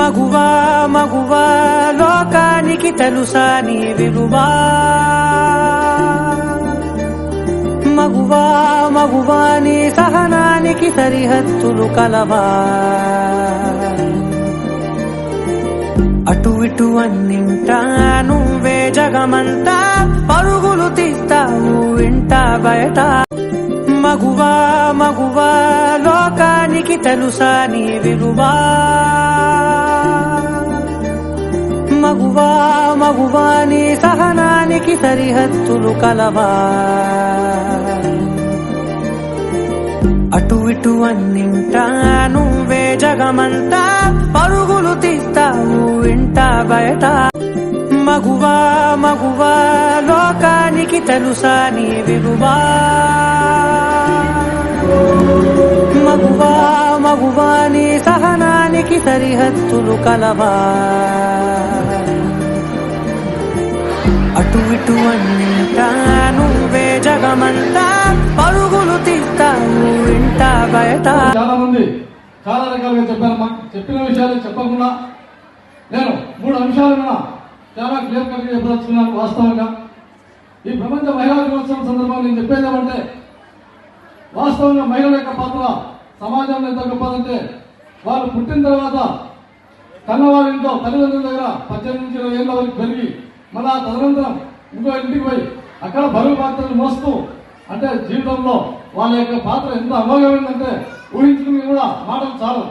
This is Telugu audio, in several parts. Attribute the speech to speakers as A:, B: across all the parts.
A: మగువా మగువా లోకానికి తెలుసా నీ విలువా మగువా మగువా నీ సహనానికి సరిహద్దులు కలవా అటు ఇటు అన్నింటా నువ్వే జగమంతా పరుగులు తీస్తావు ఇంట బయట మగువా మగువా లోకానికి తెలుసా నీ విలువా మగువా మగువా నీ సహనానికి సరిహద్దులు కలవా. అటు ఇటు అన్నింటా నువ్వే జగమంతా పరుగులు తీస్తావు ఇంట బయట. మగువా మగువా లోకానికి తెలుసా నీ విలువా. మగువా మగువా నీ సహనానికి సరిహద్దులు కలవా. అటు ఇటు అన్నింటా నువ్వే జగమంతా పరుగులు తీస్తావు ఇంట బయట.
B: చాలా మంది చాలా రకాలుగా చెప్పారమ్మా చెప్పిన విషయాలు చెప్పకుండా నేను మూడు అంశాలు చాలా క్లియర్ కట్గా చెప్పదలుచుకున్నాను వాస్తవంగా. ఈ ప్రపంచ మహిళా దినోత్సవం సందర్భంగా నేను చెప్పేది ఏమంటే వాస్తవంగా మహిళల యొక్క పాత్ర సమాజంలో ఎంత గొప్పదంటే వాళ్ళు పుట్టిన తర్వాత కన్నవారింట్లో తల్లిదండ్రుల దగ్గర పద్దెనిమిది నుంచి ఇరవై ఏళ్ళ వరకు పెరిగి మళ్ళీ ఆ తదనంతరం ఇంకో ఇంటికి పోయి అక్కడ బరువు పాత్రలు మోస్తూ అంటే జీవితంలో వాళ్ళ యొక్క పాత్ర ఎంత అమోఘమైందంటే ఊహించుకుని కూడా మాటలు చాలు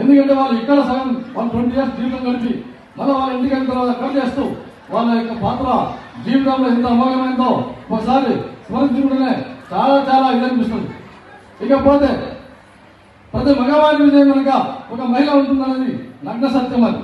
B: ఎందుకంటే వాళ్ళు ఇక్కడ సగం వాళ్ళు ట్వంటీ ఇయర్స్ జీవితం గడిపి మళ్ళీ వాళ్ళ ఇంటికి వెళ్ళిన తర్వాత అక్కడ చేస్తూ వాళ్ళ యొక్క పాత్ర జీవితంలో ఎంత అమోఘమైందో ఒకసారి స్మరించుకుంటేనే చాలా చాలా ఇది అనిపిస్తుంది. ఇకపోతే ప్రతి మగవాడి విజయం కనుక ఒక మహిళ ఉంటుందనేది నగ్న సత్యం అది.